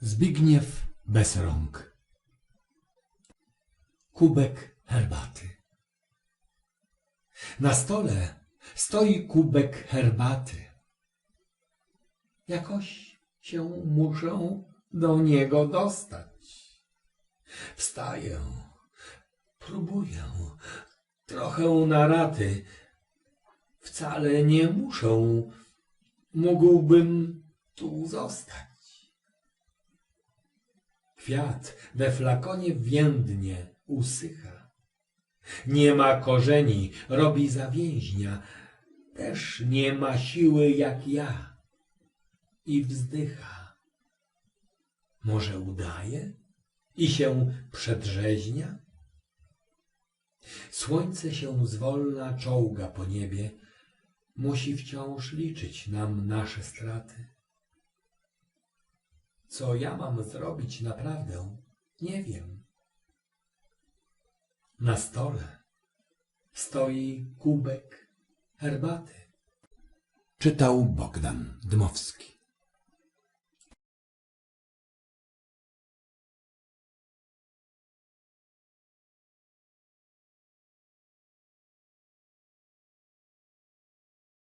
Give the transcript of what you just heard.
Zbigniew bez rąk. Kubek herbaty. Na stole stoi kubek herbaty. Jakoś się muszę do niego dostać. Wstaję, próbuję, trochę na raty. Wcale nie muszę, mógłbym tu zostać. Kwiat we flakonie więdnie, usycha. Nie ma korzeni, robi zawięźnia. Też nie ma siły jak ja. I wzdycha. Może udaje i się przedrzeźnia? Słońce się zwolna czołga po niebie. Musi wciąż liczyć nam nasze straty. Co ja mam zrobić naprawdę, nie wiem. Na stole stoi kubek herbaty. Czytał Bogdan Dmowski.